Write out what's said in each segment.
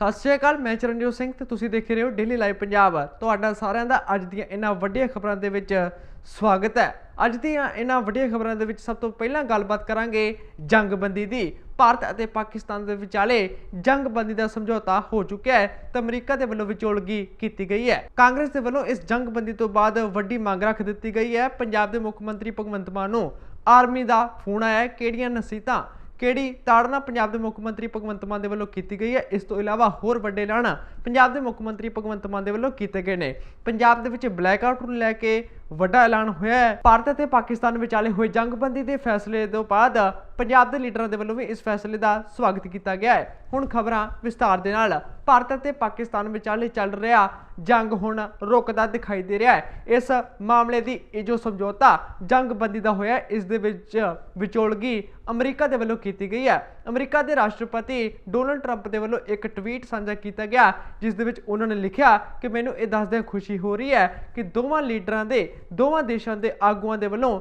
ਸਤਿ ਸ਼੍ਰੀ ਅਕਾਲ, ਮੈਂ ਚਰਨਜੀਤ ਸਿੰਘ ਤੇ ਤੁਸੀਂ ਦੇਖ ਰਹੇ ਹੋ ਡੇਲੀ ਲਾਈਵ ਪੰਜਾਬ। ਤੁਹਾਡਾ ਸਾਰਿਆਂ ਦਾ ਅੱਜ ਦੀਆਂ ਇਹਨਾਂ ਵੱਡੀਆਂ ਖਬਰਾਂ ਦੇ ਵਿੱਚ ਸਵਾਗਤ ਹੈ। ਅੱਜ ਦੀਆਂ ਇਹਨਾਂ ਵੱਡੀਆਂ ਖਬਰਾਂ ਦੇ ਵਿੱਚ ਸਭ ਤੋਂ ਪਹਿਲਾਂ ਗੱਲਬਾਤ ਕਰਾਂਗੇ ਜੰਗਬੰਦੀ ਦੀ। ਭਾਰਤ ਅਤੇ ਪਾਕਿਸਤਾਨ ਦੇ ਵਿਚਾਲੇ ਜੰਗਬੰਦੀ ਦਾ ਸਮਝੌਤਾ ਹੋ ਚੁੱਕਿਆ ਹੈ ਤੇ ਅਮਰੀਕਾ ਦੇ ਵੱਲੋਂ ਵਿਚੋਲਗੀ ਕੀਤੀ ਗਈ ਹੈ। ਕਾਂਗਰਸ ਦੇ ਵੱਲੋਂ ਇਸ ਜੰਗਬੰਦੀ ਤੋਂ ਬਾਅਦ ਵੱਡੀ ਮੰਗ ਰੱਖ ਦਿੱਤੀ ਗਈ ਹੈ। ਪੰਜਾਬ ਦੇ ਮੁੱਖ ਮੰਤਰੀ ਭਗਵੰਤ ਮਾਨ ਨੂੰ ਆਰਮੀ ਦਾ ਫੋਨ ਆਇਆ ਕਿਹੜੀਆਂ ਨਸੀਤਾਂ ਕਿਹੜੀ ਤਾੜਨਾ ਪੰਜਾਬ ਦੇ ਮੁੱਖ ਮੰਤਰੀ ਭਗਵੰਤ ਮਾਨ ਦੇ ਵੱਲੋਂ ਕੀਤੀ ਗਈ ਹੈ? ਇਸ ਤੋਂ ਇਲਾਵਾ ਹੋਰ ਵੱਡੇ ਐਲਾਨ ਪੰਜਾਬ ਦੇ ਮੁੱਖ ਮੰਤਰੀ ਭਗਵੰਤ ਮਾਨ ਦੇ ਵੱਲੋਂ ਕੀਤੇ ਗਏ ਨੇ। ਪੰਜਾਬ ਦੇ ਵਿੱਚ ਬਲੈਕ ਆਊਟ ਨੂੰ ਲੈ ਕੇ ਵੱਡਾ ਐਲਾਨ ਹੋਇਆ ਹੈ। ਭਾਰਤ ਅਤੇ ਪਾਕਿਸਤਾਨ ਵਿਚਾਲੇ ਹੋਏ ਜੰਗਬੰਦੀ ਦੇ ਫੈਸਲੇ ਤੋਂ ਬਾਅਦ ਪੰਜਾਬ ਦੇ ਲੀਡਰਾਂ ਦੇ ਵੱਲੋਂ ਵੀ ਇਸ ਫੈਸਲੇ ਦਾ ਸਵਾਗਤ ਕੀਤਾ ਗਿਆ ਹੈ। ਹੁਣ ਖਬਰਾਂ ਵਿਸਤਾਰ ਦੇ ਨਾਲ। ਭਾਰਤ ਅਤੇ ਪਾਕਿਸਤਾਨ ਵਿਚਾਲੇ ਚੱਲ ਰਿਹਾ ਜੰਗ ਹੁਣ ਰੁਕਦਾ ਦਿਖਾਈ ਦੇ ਰਿਹਾ ਹੈ। ਇਸ ਮਾਮਲੇ ਦੀ ਇਹ ਜੋ ਸਮਝੌਤਾ ਜੰਗਬੰਦੀ ਦਾ ਹੋਇਆ ਇਸ ਦੇ ਵਿੱਚ ਵਿਚੋਲਗੀ ਅਮਰੀਕਾ ਦੇ ਵੱਲੋਂ ਕੀਤੀ ਗਈ ਹੈ। ਅਮਰੀਕਾ ਦੇ ਰਾਸ਼ਟਰਪਤੀ ਡੋਨਲਡ ਟਰੰਪ ਦੇ ਵੱਲੋਂ ਇੱਕ ਟਵੀਟ ਸਾਂਝਾ ਕੀਤਾ ਗਿਆ, ਜਿਸ ਦੇ ਵਿੱਚ ਉਹਨਾਂ ਨੇ ਲਿਖਿਆ ਕਿ ਮੈਨੂੰ ਇਹ ਦੱਸਦਿਆਂ ਖੁਸ਼ੀ ਹੋ ਰਹੀ ਹੈ ਕਿ ਦੋਵਾਂ ਲੀਡਰਾਂ ਦੇ, ਦੋਵਾਂ ਦੇਸ਼ਾਂ ਦੇ ਆਗੂਆਂ ਦੇ ਵੱਲੋਂ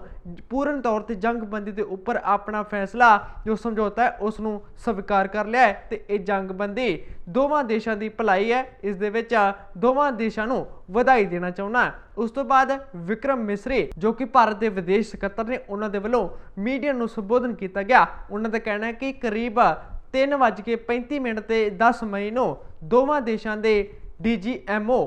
ਪੂਰਨ ਤੌਰ ਤੇ ਜੰਗਬੰਦੀ ਦੇ ਉੱਪਰ ਆਪਣਾ ਫੈਸਲਾ, ਜੋ ਸਮਝੌਤਾ ਹੈ ਉਸ ਨੂੰ ਸਵੀਕਾਰ ਕਰ ਲਿਆ ਹੈ ਤੇ ਇਹ ਜੰਗਬੰਦੀ ਦੋਵਾਂ ਦੇਸ਼ਾਂ ਦੀ ਭਲਾਈ ਹੈ, ਇਸ ਦੇ ਵਿੱਚ ਦੋਵਾਂ ਦੇਸ਼ਾਂ ਨੂੰ ਵਧਾਈ ਦੇਣਾ ਚਾਹੁੰਦਾ ਉਸ ਤੋਂ ਬਾਅਦ ਵਿਕਰਮ ਮਿਸਰੀ, ਜੋ ਕਿ ਭਾਰਤ ਦੇ ਵਿਦੇਸ਼ ਸਕੱਤਰ ਨੇ, ਉਹਨਾਂ ਦੇ ਵੱਲੋਂ ਮੀਡੀਆ ਨੂੰ ਸੰਬੋਧਨ ਕੀਤਾ ਗਿਆ। ਉਹਨਾਂ ਦਾ ਕਹਿਣਾ ਹੈ ਕਿ ਕਰੀਬ 3:35 ਮਿੰਟ ਤੇ 10 ਮਈ ਨੂੰ ਦੋਵਾਂ ਦੇਸ਼ਾਂ ਦੇ DGMO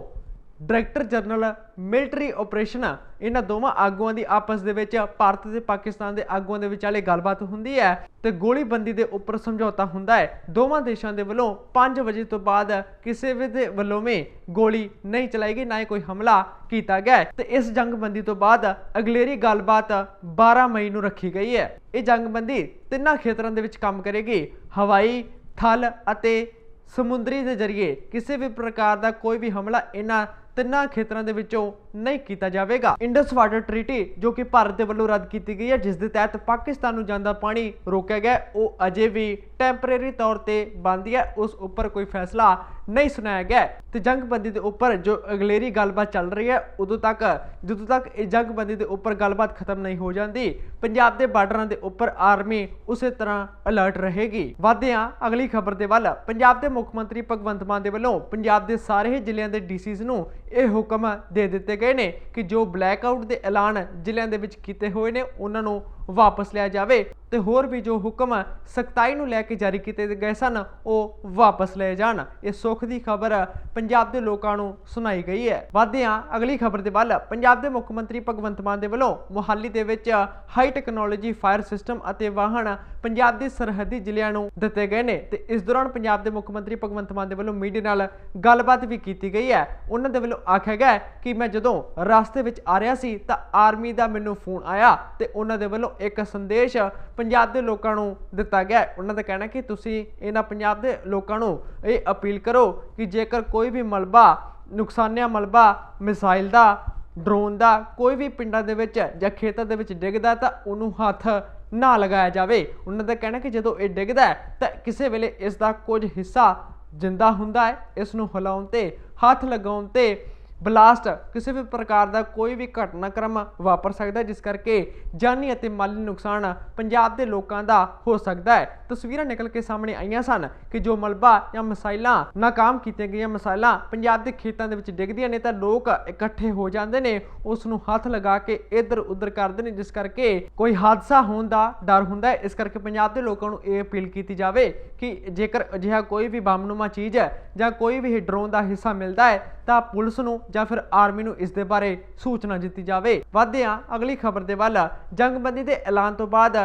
director general, military operation, ਇਹਨਾਂ ਦੋਵਾਂ ਆਗੂਆਂ ਦੀ ਆਪਸ ਦੇ ਵਿੱਚ, ਭਾਰਤ ਤੇ ਪਾਕਿਸਤਾਨ ਦੇ ਆਗੂਆਂ ਦੇ ਵਿਚਾਲੇ ਗੱਲਬਾਤ ਹੁੰਦੀ ਹੈ ਤੇ ਗੋਲੀਬੰਦੀ ਦੇ ਉੱਪਰ ਸਮਝੌਤਾ ਹੁੰਦਾ ਹੈ। ਦੋਵਾਂ ਦੇਸ਼ਾਂ ਦੇ ਵੱਲੋਂ 5 ਵਜੇ ਤੋਂ ਬਾਅਦ ਕਿਸੇ ਵੀ ਦੇ ਵੱਲੋਂ ਵੀ ਗੋਲੀ ਨਹੀਂ ਚਲਾਈ ਗਈ, ਨਾ ਹੀ ਕੋਈ ਹਮਲਾ ਕੀਤਾ ਗਿਆ ਹੈ। ਤੇ ਇਸ ਜੰਗਬੰਦੀ ਤੋਂ ਬਾਅਦ ਅਗਲੇਰੀ ਗੱਲਬਾਤ 12 ਮਈ ਨੂੰ ਰੱਖੀ ਗਈ ਹੈ। ਇਹ ਜੰਗਬੰਦੀ ਤਿੰਨਾਂ ਖੇਤਰਾਂ ਦੇ ਵਿੱਚ ਕੰਮ ਕਰੇਗੀ। ਹਵਾਈ, ਥਲ ਅਤੇ ਸਮੁੰਦਰੀ ਦੇ ਜ਼ਰੀਏ ਕਿਸੇ ਵੀ ਪ੍ਰਕਾਰ ਦਾ ਕੋਈ ਵੀ ਹਮਲਾ ਇਹਨਾਂ ਤਿੰਨਾਂ ਖੇਤਰਾਂ ਦੇ ਵਿੱਚੋਂ ਨਹੀਂ ਕੀਤਾ ਜਾਵੇਗਾ। ਇੰਡਸ ਵਾਟਰ ਟ੍ਰੀਟੀ, ਜੋ ਕਿ ਭਾਰਤ ਦੇ ਵੱਲੋਂ ਰੱਦ ਕੀਤੀ ਗਈ ਹੈ, ਜਿਸ ਦੇ ਤਹਿਤ ਪਾਕਿਸਤਾਨ ਨੂੰ ਜਾਂਦਾ ਪਾਣੀ ਰੋਕਿਆ ਗਿਆ ਉਹ ਅਜੇ ਵੀ ਟੈਂਪਰੇਰੀ ਤੌਰ ਤੇ ਬੰਦ ਹੈ ਉਸ ਉੱਪਰ ਕੋਈ ਫੈਸਲਾ ਨਹੀਂ ਸੁਣਾਇਆ ਗਿਆ ਤੇ ਜੰਗਬੰਦੀ ਦੇ ਉੱਪਰ ਜੋ ਅਗਲੇਰੀ ਗੱਲਬਾਤ ਚੱਲ ਰਹੀ ਹੈ, ਉਦੋਂ ਤੱਕ, ਜਦੋਂ ਤੱਕ ਇਹ ਜੰਗਬੰਦੀ ਦੇ ਉੱਪਰ ਗੱਲਬਾਤ ਖਤਮ ਨਹੀਂ ਹੋ ਜਾਂਦੀ, ਪੰਜਾਬ ਦੇ ਬਾਰਡਰਾਂ ਦੇ ਉੱਪਰ ਆਰਮੀ ਉਸੇ ਤਰ੍ਹਾਂ ਅਲਰਟ ਰਹੇਗੀ। ਵਧਦੇ ਹਾਂ ਅਗਲੀ ਖਬਰ ਦੇ ਵੱਲ, ਪੰਜਾਬ ਦੇ ਮੁੱਖ ਮੰਤਰੀ ਭਗਵੰਤ ਮਾਨ ਦੇ ਵੱਲੋਂ ਪੰਜਾਬ ਦੇ ਸਾਰੇ ਹੀ ਜ਼ਿਲ੍ਹਿਆਂ ਦੇ ਡੀਸੀਜ਼ ਨੂੰ ਇਹ ਹੁਕਮ ਦੇ ਦਿੱਤੇ ਗਏ ਨੇ ਕਿ ਜੋ ਬਲੈਕ ਆਊਟ ਦੇ ਐਲਾਨ ਜ਼ਿਲ੍ਹਿਆਂ ਦੇ ਵਿੱਚ ਕੀਤੇ ਹੋਏ ਨੇ, ਉਹਨਾਂ ਨੂੰ ਵਾਪਸ ਲਿਆ ਜਾਵੇ ਤੇ ਹੋਰ ਵੀ ਜੋ ਹੁਕਮ ਸਖਤਾਈ ਨੂੰ ਲੈ ਕੇ ਜਾਰੀ ਕੀਤੇ ਗਏ ਸਨ, ਉਹ ਵਾਪਸ ਲਏ ਜਾਣ। ਇਹ ਸੁੱਖ ਦੀ ਖਬਰ ਪੰਜਾਬ ਦੇ ਲੋਕਾਂ ਨੂੰ ਸੁਣਾਈ ਗਈ ਹੈ। ਵਧਦੇ ਹਾਂ ਅਗਲੀ ਖਬਰ ਦੇ ਵੱਲ, ਪੰਜਾਬ ਦੇ ਮੁੱਖ ਮੰਤਰੀ ਭਗਵੰਤ ਮਾਨ ਦੇ ਵੱਲੋਂ ਮੁਹਾਲੀ ਦੇ ਵਿੱਚ ਹਾਈ ਟੈਕਨੋਲੋਜੀ, ਫਾਇਰ ਸਿਸਟਮ ਅਤੇ ਵਾਹਨ ਪੰਜਾਬ ਦੇ ਸਰਹੱਦੀ ਜ਼ਿਲ੍ਹਿਆਂ ਨੂੰ ਦਿੱਤੇ ਗਏ ਨੇ ਤੇ ਇਸ ਦੌਰਾਨ ਪੰਜਾਬ ਦੇ ਮੁੱਖ ਮੰਤਰੀ ਭਗਵੰਤ ਮਾਨ ਦੇ ਵੱਲੋਂ ਮੀਡੀਆ ਨਾਲ ਗੱਲਬਾਤ ਵੀ ਕੀਤੀ ਗਈ ਹੈ। ਉਹਨਾਂ ਦੇ ਵੱਲੋਂ ਆਖਿਆ ਗਿਆ ਕਿ ਮੈਂ ਜਦੋਂ ਰਸਤੇ ਵਿੱਚ ਆ ਰਿਹਾ ਸੀ ਤਾਂ ਆਰਮੀ ਦਾ ਮੈਨੂੰ ਫੋਨ ਆਇਆ ਤੇ ਉਹਨਾਂ ਦੇ ਵੱਲੋਂ ਇੱਕ ਸੰਦੇਸ਼ ਪੰਜਾਬ ਦੇ ਲੋਕਾਂ ਨੂੰ ਦਿੱਤਾ ਗਿਆ ਉਹਨਾਂ ਦਾ ਕਹਿਣਾ ਕਿ ਤੁਸੀਂ ਇਹਨਾਂ ਪੰਜਾਬ ਦੇ ਲੋਕਾਂ ਨੂੰ ਇਹ ਅਪੀਲ ਕਰੋ ਕਿ ਜੇਕਰ ਕੋਈ ਵੀ ਮਲਬਾ, ਨੁਕਸਾਨਿਆ ਮਲਬਾ ਮਿਸਾਈਲ ਦਾ, ਡਰੋਨ ਦਾ ਕੋਈ ਵੀ ਪਿੰਡਾਂ ਦੇ ਵਿੱਚ ਜਾਂ ਖੇਤਾਂ ਦੇ ਵਿੱਚ ਡਿੱਗਦਾ ਤਾਂ ਉਹਨੂੰ ਹੱਥ ਨਾ ਲਗਾਇਆ ਜਾਵੇ। ਉਹਨਾਂ ਦਾ ਕਹਿਣਾ ਕਿ ਜਦੋਂ ਇਹ ਡਿੱਗਦਾ ਤਾਂ ਕਿਸੇ ਵੇਲੇ ਇਸ ਦਾ ਕੁਝ ਹਿੱਸਾ ਜਿੰਦਾ ਹੁੰਦਾ ਹੈ। ਇਸ ਨੂੰ ਹਿਲਾਉਣ ਤੇ, ਹੱਥ ਲਗਾਉਣ ਤੇ ਬਲਾਸਟ ਕਿਸੇ ਵੀ ਪ੍ਰਕਾਰ ਦਾ ਕੋਈ ਵੀ ਘਟਨਾਕ੍ਰਮ ਵਾਪਰ ਸਕਦਾ ਜਿਸ ਕਰਕੇ ਜਾਨੀ ਅਤੇ ਮਾਲੀ ਨੁਕਸਾਨ ਪੰਜਾਬ ਦੇ ਲੋਕਾਂ ਦਾ ਹੋ ਸਕਦਾ ਹੈ। ਤਸਵੀਰਾਂ ਨਿਕਲ ਕੇ ਸਾਹਮਣੇ ਆਈਆਂ ਸਨ ਕਿ ਜੋ ਮਲਬਾ ਜਾਂ ਮਸਾਈਲਾਂ ਨਾਕਾਮ ਕੀਤੀਆਂ ਗਈਆਂ ਮਸਾਇਲਾਂ ਪੰਜਾਬ ਦੇ ਖੇਤਾਂ ਦੇ ਵਿੱਚ ਡਿੱਗਦੀਆਂ ਨੇ, ਤਾਂ ਲੋਕ ਇਕੱਠੇ ਹੋ ਜਾਂਦੇ ਨੇ, ਉਸ ਨੂੰ ਹੱਥ ਲਗਾ ਕੇ ਇੱਧਰ ਉੱਧਰ ਕਰਦੇ ਨੇ, ਜਿਸ ਕਰਕੇ ਕੋਈ ਹਾਦਸਾ ਹੋਣ ਦਾ ਡਰ ਹੁੰਦਾ ਹੈ। ਇਸ ਕਰਕੇ ਪੰਜਾਬ ਦੇ ਲੋਕਾਂ ਨੂੰ ਇਹ ਅਪੀਲ ਕੀਤੀ ਜਾਵੇ ਕਿ ਜੇਕਰ ਅਜਿਹਾ ਕੋਈ ਵੀ ਬੰਬਨੁਮਾ ਚੀਜ਼ ਹੈ ਜਾਂ ਕੋਈ ਵੀ ਡਰੋਨ ਦਾ ਹਿੱਸਾ ਮਿਲਦਾ ਹੈ ਤਾਂ ਪੁਲਿਸ ਨੂੰ ਜਾਂ ਫਿਰ ਆਰਮੀ ਨੂੰ ਇਸ ਦੇ ਬਾਰੇ ਸੂਚਨਾ ਦਿੱਤੀ ਜਾਵੇ ਵਧਦੇ ਹਾਂ ਅਗਲੀ ਖਬਰ ਦੇ ਵੱਲ ਜੰਗਬੰਦੀ ਦੇ ਐਲਾਨ ਤੋਂ ਬਾਅਦ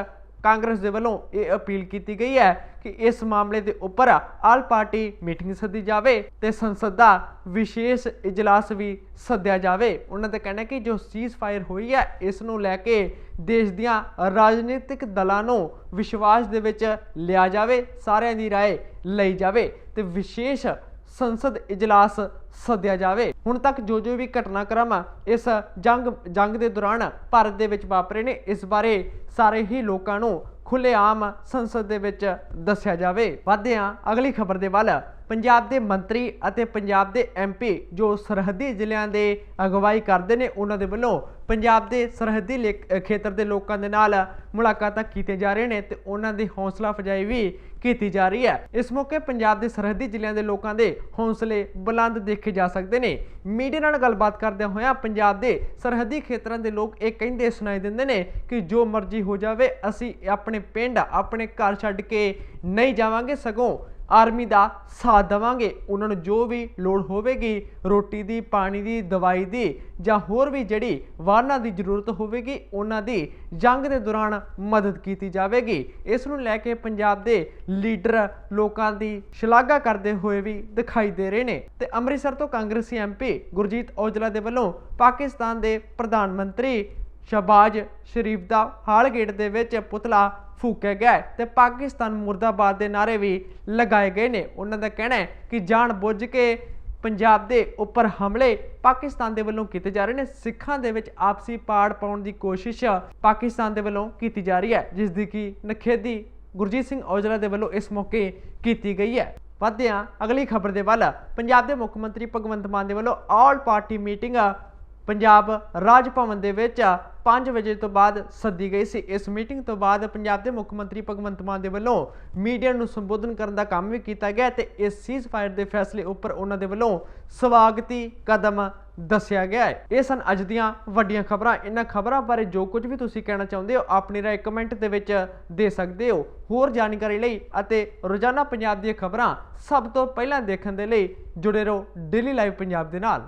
ਕਾਂਗਰਸ ਦੇ ਵੱਲੋਂ ਇਹ ਅਪੀਲ ਕੀਤੀ ਗਈ ਹੈ ਕਿ ਇਸ ਮਾਮਲੇ ਦੇ ਉੱਪਰ ਆਲ ਪਾਰਟੀ ਮੀਟਿੰਗ ਸੱਦੀ ਜਾਵੇ ਤੇ ਸੰਸਦ ਦਾ ਵਿਸ਼ੇਸ਼ ਇਜਲਾਸ ਵੀ ਸੱਦਿਆ ਜਾਵੇ ਉਹਨਾਂ ਦਾ ਕਹਿਣਾ ਹੈ ਕਿ ਜੋ ਸੀਜ਼ ਫਾਇਰ ਹੋਈ ਹੈ ਇਸ ਨੂੰ ਲੈ ਕੇ ਦੇਸ਼ ਦੀਆਂ ਰਾਜਨੀਤਿਕ ਦਲਾਂ ਨੂੰ ਵਿਸ਼ਵਾਸ ਦੇ ਵਿੱਚ ਲਿਆ ਜਾਵੇ ਸਾਰਿਆਂ ਦੀ رائے ਲਈ ਜਾਵੇ ਤੇ ਵਿਸ਼ੇਸ਼ ਸੰਸਦ ਇਜਲਾਸ ਸੱਦਿਆ ਜਾਵੇ। ਹੁਣ ਤੱਕ ਜੋ ਜੋ ਵੀ ਘਟਨਾਕ੍ਰਮ ਇਸ ਜੰਗ ਜੰਗ ਦੇ ਦੌਰਾਨ ਭਾਰਤ ਦੇ ਵਿੱਚ ਵਾਪਰੇ ਨੇ, ਇਸ ਬਾਰੇ ਸਾਰੇ ਹੀ ਲੋਕਾਂ ਨੂੰ ਖੁੱਲੇਆਮ ਸੰਸਦ ਦੇ ਵਿੱਚ ਦੱਸਿਆ ਜਾਵੇ। ਵਧਦੇ ਹਾਂ ਅਗਲੀ ਖਬਰ ਦੇ ਵੱਲ। ਪੰਜਾਬ ਦੇ ਮੰਤਰੀ ਅਤੇ ਪੰਜਾਬ ਦੇ ਐਮਪੀ ਜੋ ਸਰਹੱਦੀ ਜ਼ਿਲ੍ਹਿਆਂ ਦੇ ਅਗਵਾਈ ਕਰਦੇ ਨੇ, ਉਹਨਾਂ ਦੇ ਵੱਲੋਂ ਪੰਜਾਬ ਦੇ ਸਰਹੱਦੀ ਲੇ- ਖੇਤਰ ਦੇ ਲੋਕਾਂ ਦੇ ਨਾਲ ਮੁਲਾਕਾਤਾਂ ਕੀਤੀਆਂ ਜਾ ਰਹੀਆਂ ਨੇ ਤੇ ਉਹਨਾਂ ਦੀ ਹੌਸਲਾ ਅਫਜ਼ਾਈ ਵੀ ਕੀਤੀ ਜਾ ਰਹੀ ਹੈ। ਇਸ ਮੌਕੇ ਪੰਜਾਬ ਦੇ ਸਰਹੱਦੀ ਜ਼ਿਲ੍ਹਿਆਂ ਦੇ ਲੋਕਾਂ ਦੇ ਹੌਸਲੇ ਬੁਲੰਦ ਦੇਖੇ ਜਾ ਸਕਦੇ ਨੇ। ਮੀਡੀਆ ਨਾਲ ਗੱਲਬਾਤ ਕਰਦਿਆਂ ਹੋਇਆਂ ਪੰਜਾਬ ਦੇ ਸਰਹੱਦੀ ਖੇਤਰਾਂ ਦੇ ਲੋਕ ਇਹ ਕਹਿੰਦੇ ਸੁਣਾਈ ਦਿੰਦੇ ਨੇ ਕਿ ਜੋ ਮਰਜ਼ੀ ਹੋ ਜਾਵੇ, ਅਸੀਂ ਆਪਣੇ ਪਿੰਡ, ਆਪਣੇ ਘਰ ਛੱਡ ਕੇ ਨਹੀਂ ਜਾਵਾਂਗੇ, ਸਗੋਂ ਆਰਮੀ ਦਾ ਸਾਥ ਦੇਵਾਂਗੇ। ਉਹਨਾਂ ਨੂੰ ਜੋ ਵੀ ਲੋੜ ਹੋਵੇਗੀ, ਰੋਟੀ ਦੀ, ਪਾਣੀ ਦੀ, ਦਵਾਈ ਦੀ ਜਾਂ ਹੋਰ ਵੀ ਜਿਹੜੀ ਵਾਹਨਾਂ ਦੀ ਜ਼ਰੂਰਤ ਹੋਵੇਗੀ, ਉਹਨਾਂ ਦੀ ਜੰਗ ਦੇ ਦੌਰਾਨ ਮਦਦ ਕੀਤੀ ਜਾਵੇਗੀ। ਇਸ ਨੂੰ ਲੈ ਕੇ ਪੰਜਾਬ ਦੇ ਲੀਡਰ ਲੋਕਾਂ ਦੀ ਸ਼ਲਾਘਾ ਕਰਦੇ ਹੋਏ ਵੀ ਦਿਖਾਈ ਦੇ ਰਹੇ ਨੇ। ਤੇ ਅੰਮ੍ਰਿਤਸਰ ਤੋਂ ਕਾਂਗਰਸੀ ਐਮਪੀ ਗੁਰਜੀਤ ਔਜਲਾ ਦੇ ਵੱਲੋਂ ਪਾਕਿਸਤਾਨ ਦੇ ਪ੍ਰਧਾਨ ਮੰਤਰੀ ਸ਼ਬਾਜ਼ ਸ਼ਰੀਫ ਦਾ ਹਾਲ ਗੇਟ ਦੇ ਵਿੱਚ ਪੁਤਲਾ ਫੂਕਿਆ ਗਿਆ ਹੈ ਤੇ ਪਾਕਿਸਤਾਨ ਮੁਰਦਾਬਾਦ ਦੇ ਨਾਰੇ ਵੀ ਲਗਾਏ ਗਏ ਨੇ। ਉਹਨਾਂ ਦਾ ਕਹਿਣਾ ਹੈ ਕਿ ਜਾਣ ਬੁੱਝ ਕੇ ਪੰਜਾਬ ਦੇ ਉੱਪਰ ਹਮਲੇ ਪਾਕਿਸਤਾਨ ਦੇ ਵੱਲੋਂ ਕੀਤੇ ਜਾ ਰਹੇ ਨੇ। ਸਿੱਖਾਂ ਦੇ ਵਿੱਚ ਆਪਸੀ ਪਾੜ ਪਾਉਣ ਦੀ ਕੋਸ਼ਿਸ਼ ਪਾਕਿਸਤਾਨ ਦੇ ਵੱਲੋਂ ਕੀਤੀ ਜਾ ਰਹੀ ਹੈ, ਜਿਸ ਦੀ ਕਿ ਨਖੇਦੀ ਗੁਰਜੀਤ ਸਿੰਘ ਔਜਲਾ ਦੇ ਵੱਲੋਂ ਇਸ ਮੌਕੇ ਕੀਤੀ ਗਈ ਹੈ। ਵਧਦੇ ਹਾਂ ਅਗਲੀ ਖਬਰ ਦੇ ਵੱਲ। ਪੰਜਾਬ ਦੇ ਮੁੱਖ ਮੰਤਰੀ ਭਗਵੰਤ ਮਾਨ ਦੇ ਵੱਲੋਂ all party meeting Punjab Raj Bhavan ਦੇ ਵਿੱਚ 5 ਵਜੇ ਤੋਂ ਬਾਅਦ ਸੱਦੀ ਗਈ ਸੀ। ਇਸ ਮੀਟਿੰਗ ਤੋਂ ਬਾਅਦ ਪੰਜਾਬ ਦੇ ਮੁੱਖ ਮੰਤਰੀ ਭਗਵੰਤ ਮਾਨ ਦੇ ਵੱਲੋਂ ਮੀਡੀਆ ਨੂੰ ਸੰਬੋਧਨ ਕਰਨ ਦਾ ਕੰਮ ਵੀ ਕੀਤਾ ਗਿਆ ਤੇ ਇਸ ਸੀਜ਼ਫਾਇਰ ਦੇ ਫੈਸਲੇ ਉੱਪਰ ਉਹਨਾਂ ਦੇ ਵੱਲੋਂ ਸਵਾਗਤੀ ਕਦਮ ਦੱਸਿਆ ਗਿਆ ਹੈ। ਇਹ ਸਨ ਅੱਜ ਦੀਆਂ ਵੱਡੀਆਂ ਖਬਰਾਂ। ਇਹਨਾਂ ਖਬਰਾਂ ਬਾਰੇ ਜੋ ਕੁਝ ਵੀ ਤੁਸੀਂ ਕਹਿਣਾ ਚਾਹੁੰਦੇ ਹੋ, ਆਪਣੀ ਰਾਏ ਕਮੈਂਟ ਦੇ ਵਿੱਚ ਦੇ ਸਕਦੇ ਹੋ। ਹੋਰ ਜਾਣਕਾਰੀ ਲਈ ਅਤੇ ਰੋਜ਼ਾਨਾ ਪੰਜਾਬ ਦੀਆਂ ਖਬਰਾਂ ਸਭ ਤੋਂ ਪਹਿਲਾਂ ਦੇਖਣ ਦੇ ਲਈ ਜੁੜੇ ਰਹੋ। ਡੇਲੀ ਲਾਈਵ ਪੰਜਾਬ ਦੇ ਨਾਲ।